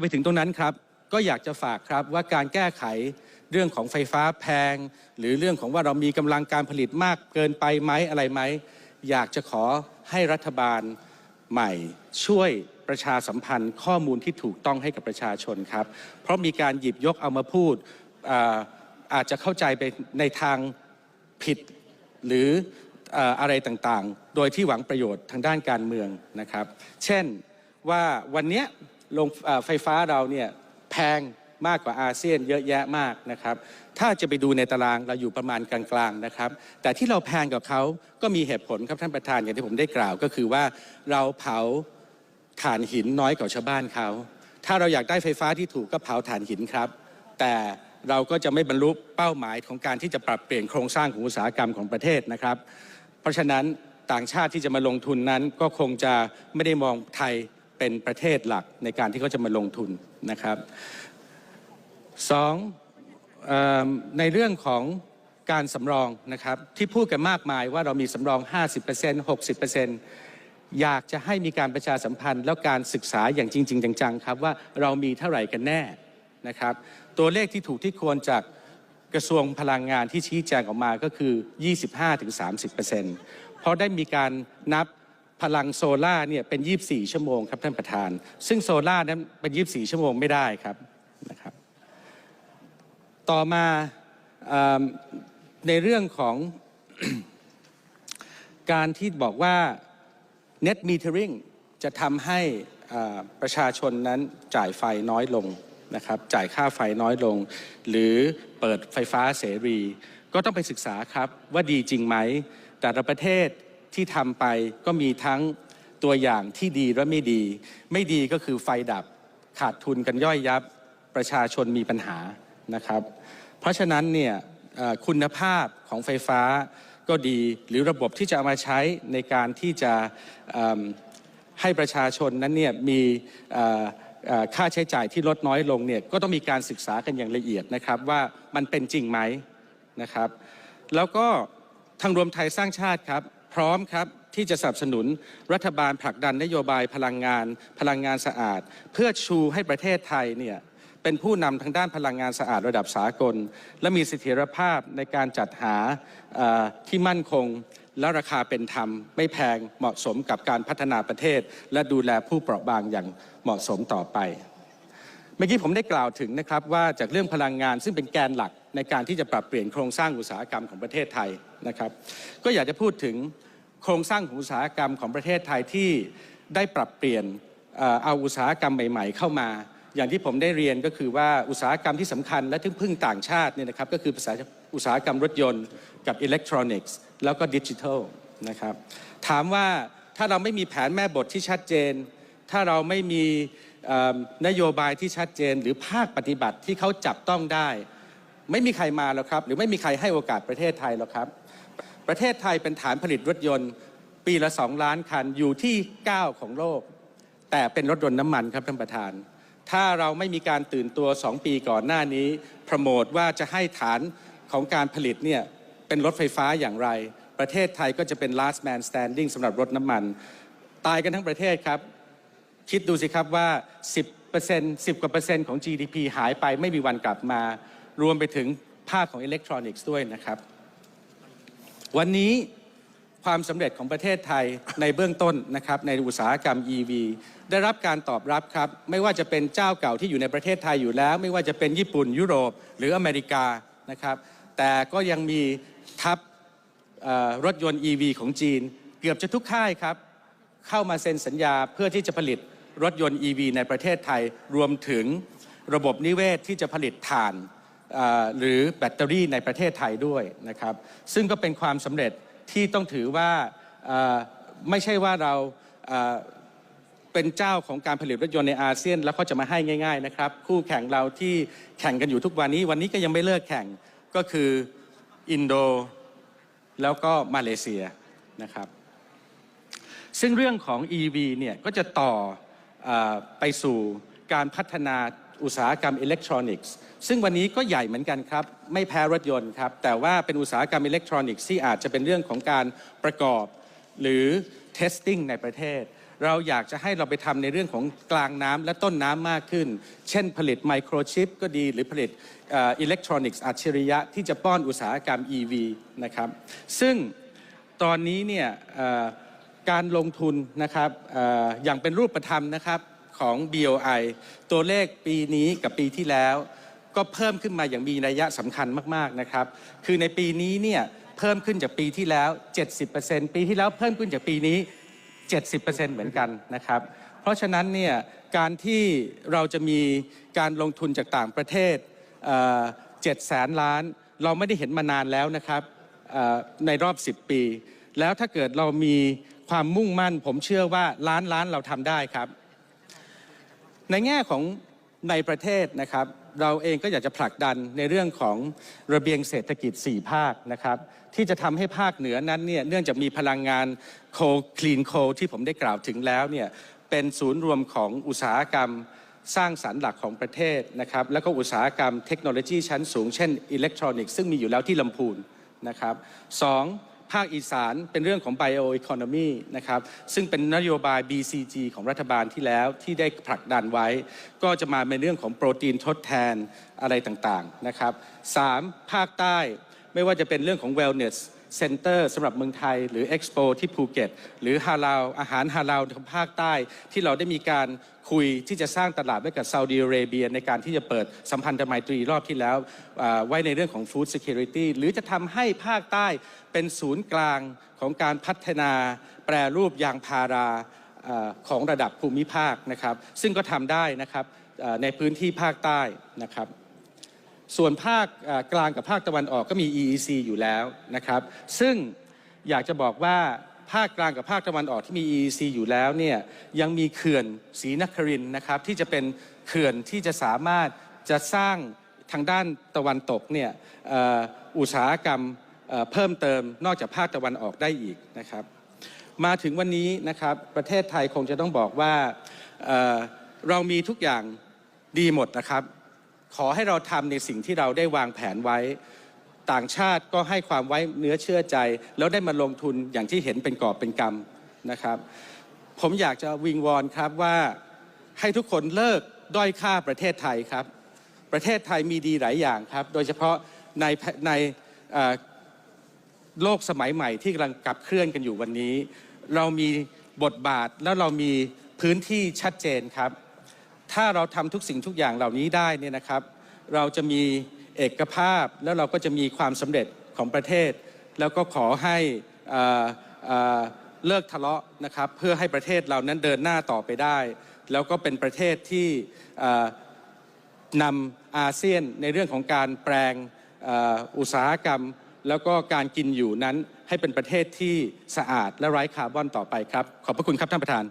ไปถึงตรงนั้นครับก็อยากจะฝากครับว่าการแก้ไขเรื่องของไฟฟ้าแพง หรือเรื่องของว่าเรามีกำลังการผลิตมากเกินไปไหมอะไรไหม อยากจะขอให้รัฐบาลใหม่ ช่วยประชาสัมพันธ์ ข้อมูลที่ถูกต้องให้กับประชาชนครับ เพราะมีการหยิบยกเอามาพูดอาอาจจะเข้าใจไปในทางผิดหรืออะไรต่างๆ โดยที่หวังประโยชน์ทางด้านการเมืองนะครับ เช่นว่าวันนี้ โรงไฟฟ้าเราเนี่ยแพงมากกว่าอาเซียนเยอะแยะมากนะครับ ถ้าจะไปดูในตารางเราอยู่ประมาณกลางๆนะครับ แต่ที่เราแพงกว่าเขาก็มีเหตุผลครับท่านประธานอย่างที่ผมได้กล่าวก็คือว่าเราเผาถ่านหินน้อยกว่าชาวบ้านเขา ถ้าเราอยากได้ไฟฟ้าที่ถูกก็เผาถ่านหินครับ แต่เราก็จะไม่บรรลุเป้าหมายของการที่จะปรับเปลี่ยนโครงสร้างของอุตสาหกรรมของประเทศนะครับ เพราะฉะนั้นต่างชาติที่จะมาลงทุนนั้นก็คงจะไม่ได้มองไทย เป็นประเทศหลักในการที่เขาจะมาลงทุนนะครับสองอในเรื่องของการสำรองนะครับที่พูดกันมากมายว่าเรามีสำรอง 50% 60%อยากจะให้มีการประชาสัมพันธ์ แล้วการศึกษาอย่างจริง ๆ จังๆครับว่าเรามีเท่าไหร่กันแน่นะครับ ตัวเลขที่ถูกที่ควรจากกระทรวงพลังงานที่ชี้แจงออกมาก็คือ 25-30%เพราะได้มีการนับ พลังโซล่าเนี่ยเป็น 24 ชั่วโมงครับท่านประธาน ซึ่งโซล่านั้นเป็น 24 ชั่วโมงไม่ได้ครับนะครับ ต่อมาอในเรื่องของการที่บอกว่า net metering จะทำให้ประชาชนนั้นจ่ายไฟน้อยลงนะครับ จ่ายค่าไฟน้อยลง หรือเปิดไฟฟ้าเสรี ก็ต้องไปศึกษาครับว่าดีจริงไหม แต่ละประเทศ ที่ทำไปก็มีทั้งตัวอย่างที่ดีและไม่ดี ไม่ดีก็คือไฟดับขาดทุนกันย่อยยับประชาชนมีปัญหานะครับ เพราะฉะนั้นเนี่ยคุณภาพของไฟฟ้าก็ดีหรือระบบที่จะเอามาใช้ในการที่จะให้ประชาชนนั้นเนี่ยมีค่าใช้จ่ายที่ลดน้อยลงเนี่ยก็ต้องมีการศึกษากันอย่างละเอียดนะครับว่ามันเป็นจริงไหมนะครับ แล้วก็ทางรวมไทยสร้างชาติครับ พร้อมครับที่จะสนับสนุนรัฐบาลผลักดันนโยบายพลังงาน พลังงานสะอาด เพื่อชูให้ประเทศไทยเนี่ยเป็นผู้นำทางด้านพลังงานสะอาดระดับสากล และมีเสถียรภาพในการจัดหาที่มั่นคง และราคาเป็นธรรม ไม่แพงเหมาะสมกับการพัฒนาประเทศ และดูแลผู้เปราะบางอย่างเหมาะสมต่อไป มื่อกี้ผมได้กล่าวถึงนะครับว่าจากเรื่องพลังงานซึ่งเป็นแกนหลักในการที่จะปรับเปลี่ยนโครงสร้างอุตสาหกรรมของประเทศไทยนะครับ ก็อยากจะพูดถึงโครงสร้างของอุตสาหกรรมของประเทศไทยที่ได้ปรับเปลี่ยนเอาอุตสาหกรรมใหม่ ๆ เข้ามา อย่างที่ผมได้เรียนก็คือว่าอุตสาหกรรมที่สำคัญและที่พึ่งต่างชาติเนี่ยนะครับก็คือภาษาอุตสาหกรรมรถยนต์กับอิเล็กทรอนิกส์แล้วก็ดิจิทัลนะครับถามว่าถ้าเราไม่มีแผนแม่บทที่ชัดเจน ถ้าเราไม่มี นโยบายที่ชัดเจนหรือภาคปฏิบัติที่เขาจับต้องได้ ไม่มีใครมาแล้วครับ หรือไม่มีใครให้โอกาสประเทศไทยหรอกครับ ประเทศไทยเป็นฐานผลิตรถยนต์ ปีละ 2 ล้านคันอยู่ที่ 9 ของโลก แต่เป็นรถยนต์น้ำมันครับท่านประธาน ถ้าเราไม่มีการตื่นตัว 2 ปีก่อนหน้านี้โปรโมทว่าจะให้ฐานของการผลิตเนี่ยเป็นรถไฟฟ้าอย่างไร ประเทศไทยก็จะเป็น last man standing สำหรับรถน้ำมัน ตายกันทั้งประเทศครับ คิดดูสิครับว่า 10% 10 กว่าเปอร์เซ็นต์ของ GDP หายไปไม่มีวันกลับมา รวมไปถึงภาคของอิเล็กทรอนิกส์ด้วยนะครับ วันนี้ความสำเร็จของประเทศไทยในเบื้องต้นนะครับในอุตสาหกรรม EV ได้รับการตอบรับครับ ไม่ว่าจะเป็นเจ้าเก่าที่อยู่ในประเทศไทยอยู่แล้ว ไม่ว่าจะเป็นญี่ปุ่นยุโรป หรืออเมริกานะครับ แต่ก็ยังมีทับรถยนต์ EV ของจีน เกือบจะทุกค่ายครับ เข้ามาเซ็นสัญญาเพื่อที่จะผลิต รถยนต์ EV ในประเทศไทยรวมถึงระบบนิเวศที่จะผลิตถ่านหรือแบตเตอรี่ในประเทศไทยด้วยนะครับ ซึ่งก็เป็นความสำเร็จที่ต้องถือว่าไม่ใช่ว่าเราเป็นเจ้าของการผลิตรถยนต์ในอาเซียน แล้วเขาจะมาให้ง่าย ๆ นะครับ คู่แข่งเราที่แข่งกันอยู่ทุกวันนี้ วันนี้ก็ยังไม่เลิกแข่งก็คืออินโดแล้วก็มาเลเซียนะครับ ซึ่งเรื่องของ EV เนี่ยก็จะต่อ ไปสู่การพัฒนาอุตสาหกรรมอิเล็กทรอนิกส์ซึ่งวันนี้ก็ใหญ่เหมือนกันครับ ไม่แพ้รถยนต์ครับ แต่ว่าเป็นอุตสาหกรรมอิเล็กทรอนิกส์ที่อาจจะเป็นเรื่องของการประกอบ หรือ testing ในประเทศ เราอยากจะให้เราไปทำในเรื่องของกลางน้ำและต้นน้ำมากขึ้น เช่นผลิตไมโครชิปก็ดี หรือผลิตอิเล็กทรอนิกส์อัจฉริยะที่จะป้อนอุตสาหกรรม EV นะครับ ซึ่งตอนนี้เนี่ย การลงทุนนะครับอย่างเป็นรูปธรรมนะครับของ BOI ตัวเลขปีนี้กับปีที่แล้ว ก็เพิ่มขึ้นมาอย่างมีนัยยะสำคัญมากๆนะครับ คือในปีนี้เนี่ยเพิ่มขึ้นจากปีที่แล้ว 70%ปีที่แล้วเพิ่มขึ้นจากปีนี้ 70%เหมือนกันนะครับ เพราะฉะนั้นเนี่ยการที่เราจะมีการลงทุนจากต่างประเทศเ7แสนล้าน เราไม่ได้เห็นมานานแล้วนะครับในรอบ 10 ปี แล้วถ้าเกิดเรามี ความมุ่งมั่น ผมเชื่อว่าล้านล้านเราทำได้ครับ ในแง่ของในประเทศนะครับ เราเองก็อยากจะผลักดันในเรื่องของระเบียงเศรษฐกิจ 4 ภาคนะครับ ที่จะทำให้ภาคเหนือนั้นเนี่ยเนื่องจากมีพลังงานโคคลีนโคที่ผมได้กล่าวถึงแล้วเนี่ยเป็นศูนย์รวมของอุตสาหกรรมสร้างสรรค์หลักของประเทศนะครับ แล้วก็อุตสาหกรรมเทคโนโลยีชั้นสูง เช่นอิเล็กทรอนิกส์ซึ่งมีอยู่แล้วที่ลำพูนนะครับสอง ภาคอีสานเป็นเรื่องของ Bioeconomy นะครับซึ่งเป็นนโยบาย BCG ของรัฐบาลที่แล้วที่ได้ผลักดันไว้ ก็จะมาในเรื่องของโปรตีนทดแทนอะไรต่างๆนะครับสามภาคใต้ไม่ว่าจะเป็นเรื่องของ Wellness Center สำหรับเมืองไทย หรือ Expo ที่ภูเก็ต หรือฮาลาลอาหารฮาลาลทางภาคใต้ ที่เราได้มีการคุยที่จะสร้างตลาดไว้กับซาอุดิอาระเบียในการที่จะเปิดสัมพันธไมตรีรอบที่แล้ว ไว้ในเรื่องของ Food Security หรือจะทำให้ภาคใต้เป็นศูนย์กลางของการพัฒนาแปรรูปยางพาราอของระดับภูมิภาคนะครับ ซึ่งก็ทำได้นะครับในพื้นที่ภาคใต้นะครับ ส่วนภาคกลางกับภาคตะวันออกก็มี EEC อยู่แล้วนะครับ ซึ่งอยากจะบอกว่าภาคกลางกับภาคตะวันออกที่มี EEC อยู่แล้วเนี่ยยังมีเขื่อนศรีนครินทร์นะครับ ที่จะเป็นเขื่อนที่จะสามารถจะสร้างทางด้านตะวันตกเนี่ยอุตสาหกรรมเพิ่มเติมนอกจากภาคตะวันออกได้อีกนะครับ มาถึงวันนี้นะครับประเทศไทยคงจะต้องบอกว่าเรามีทุกอย่างดีหมดนะครับ ขอให้เราทำในสิ่งที่เราได้วางแผนไว้ ต่างชาติก็ให้ความไว้เนื้อเชื่อใจ แล้วได้มาลงทุนอย่างที่เห็นเป็นกอบเป็นกำนะครับ ผมอยากจะวิงวอนครับว่าให้ทุกคนเลิกด้อยค่าประเทศไทยครับ ประเทศไทยมีดีหลายอย่างครับ โดยเฉพาะในในโลกสมัยใหม่ที่กำลังกลับเคลื่อนกันอยู่วันนี้ เรามีบทบาทแล้วเรามีพื้นที่ชัดเจนครับ ถ้าเราทำทุกสิ่งทุกอย่างเหล่านี้ได้เนี่ยนะครับ เราจะมีเอกภาพแล้วเราก็จะมีความสำเร็จของประเทศ แล้วก็ขอให้เออเอ่อเลิกทะเลาะนะครับเพื่อให้ประเทศเรานั้นเดินหน้าต่อไปได้ แล้วก็เป็นประเทศที่เอ่อนำอาเซียนในเรื่องของการแปลงออุตสาหกรรม แล้วก็การกินอยู่นั้นให้เป็นประเทศที่สะอาดและไร้คาร์บอนต่อไปครับ ขอบพระคุณครับท่านประธาน